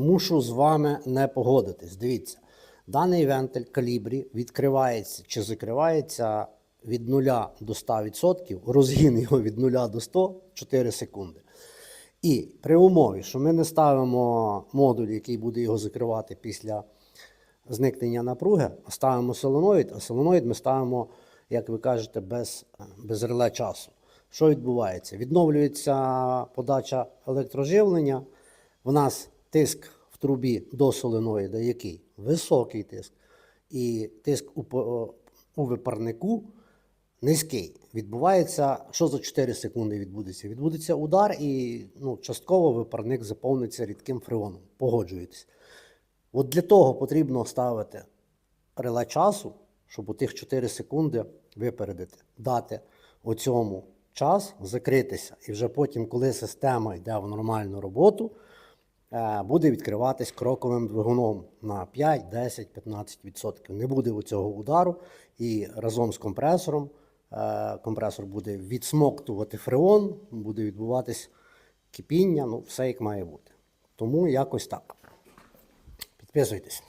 мушу з вами не погодитись. Дивіться, даний вентиль калібрі відкривається чи закривається від 0 до 100%, розгін його від 0 до 100 4 секунди. І при умові, що ми не ставимо модуль, який буде його закривати після зникнення напруги, а ставимо соленоїд, а соленоїд ми ставимо, як ви кажете, без, без реле часу. Що відбувається? Відновлюється подача електроживлення. У нас тиск в трубі до соленоїда, який? Високий тиск. І тиск у, у випарнику низький. Відбувається, що за 4 секунди відбудеться? Відбудеться удар, і ну, частково випарник заповниться рідким фреоном. Погоджуєтесь. От для того потрібно ставити реле часу, щоб у тих 4 секунди випередити, дати оцьому час закритися. І вже потім, коли система йде в нормальну роботу, буде відкриватись кроковим двигуном на 5, 10, 15%. Не буде у цього удару, і разом з компресором е, компресор буде відсмоктувати фреон, буде відбуватись кипіння, ну все як має бути. Тому якось так. Підписуйтесь.